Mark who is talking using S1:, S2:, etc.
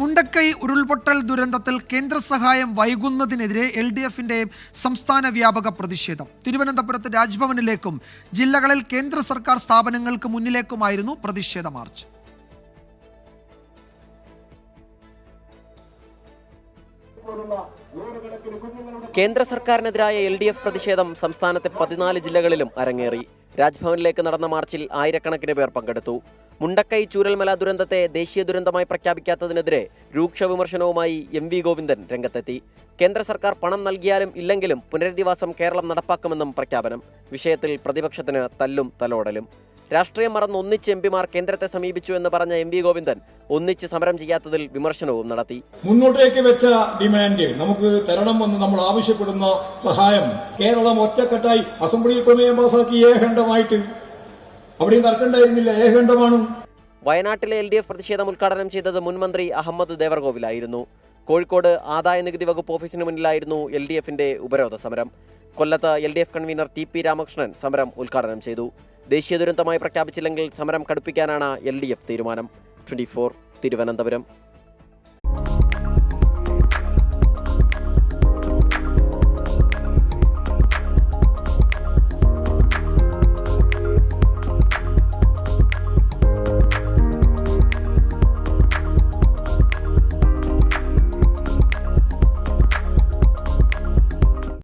S1: മുണ്ടക്കൈ ഉരുൾപൊട്ടൽ ദുരന്തത്തിൽ കേന്ദ്ര സഹായം വൈകുന്നതിനെതിരെ എൽ ഡി എഫിന്റെ സംസ്ഥാന വ്യാപക പ്രതിഷേധം. തിരുവനന്തപുരത്ത് രാജ്ഭവനിലേക്കും ജില്ലകളിൽ കേന്ദ്ര സർക്കാർ സ്ഥാപനങ്ങൾക്ക് മുന്നിലേക്കുമായിരുന്നു പ്രതിഷേധ മാർച്ച്.
S2: കേന്ദ്ര സർക്കാരിനെതിരായ എൽ ഡി എഫ് പ്രതിഷേധം സംസ്ഥാനത്തെ പതിനാല് ജില്ലകളിലും അരങ്ങേറി. രാജ്ഭവനിലേക്ക് നടന്ന മാർച്ചിൽ ആയിരക്കണക്കിന് പേർ പങ്കെടുത്തു. മുണ്ടക്കൈ ചൂരൽമല ദുരന്തത്തെ ദേശീയ ദുരന്തമായി പ്രഖ്യാപിക്കാത്തതിനെതിരെ രൂക്ഷ വിമർശനവുമായി എം വി ഗോവിന്ദൻ രംഗത്തെത്തി. കേന്ദ്ര സർക്കാർ പണം നൽകിയാലും ഇല്ലെങ്കിലും പുനരധിവാസം കേരളം നടപ്പാക്കുമെന്നും പ്രഖ്യാപനം. വിഷയത്തിൽ പ്രതിപക്ഷത്തിന് തല്ലും തലോടലും. രാഷ്ട്രീയം മറന്ന് ഒന്നിച്ച് എം പിമാർ കേന്ദ്രത്തെ സമീപിച്ചു എന്ന് പറഞ്ഞ എം വി ഗോവിന്ദൻ ഒന്നിച്ച് സമരം ചെയ്യാത്തതിൽ വിമർശനവും നടത്തി.
S3: മുന്നോട്ടേക്ക് വെച്ച ഡിമാൻഡ് നമുക്ക് തരണം തരണമെന്ന് നമ്മൾ ആവശ്യപ്പെടുന്ന സഹായം കേരളം ഒറ്റക്കെട്ടായി അസംബ്ലിയിൽ പ്രമേയം പാസാക്കി ഏകണ്ഠമായിട്ട് അവിടെയും തർക്കമുണ്ടായിരുന്നില്ല ഏകണ്ഠമാണ്
S2: വയനാട്ടിലെ എൽ ഡി എഫ് പ്രതിഷേധം ഉദ്ഘാടനം ചെയ്തത് മുൻമന്ത്രി അഹമ്മദ് ദേവർകോവിലായിരുന്നു. കോഴിക്കോട് ആദായ നികുതി വകുപ്പ് ഓഫീസിന് മുന്നിലായിരുന്നു എൽ ഡി എഫിന്റെ ഉപരോധ സമരം. കൊല്ലത്ത് L D F convener T P Ramakrishnan സമരം ഉദ്ഘാടനം ചെയ്തു. ദേശീയ ദുരന്തമായി പ്രഖ്യാപിച്ചില്ലെങ്കിൽ സമരം കടുപ്പിക്കാനാണ് എൽ തീരുമാനം. Twenty four Thiruvananthapuram.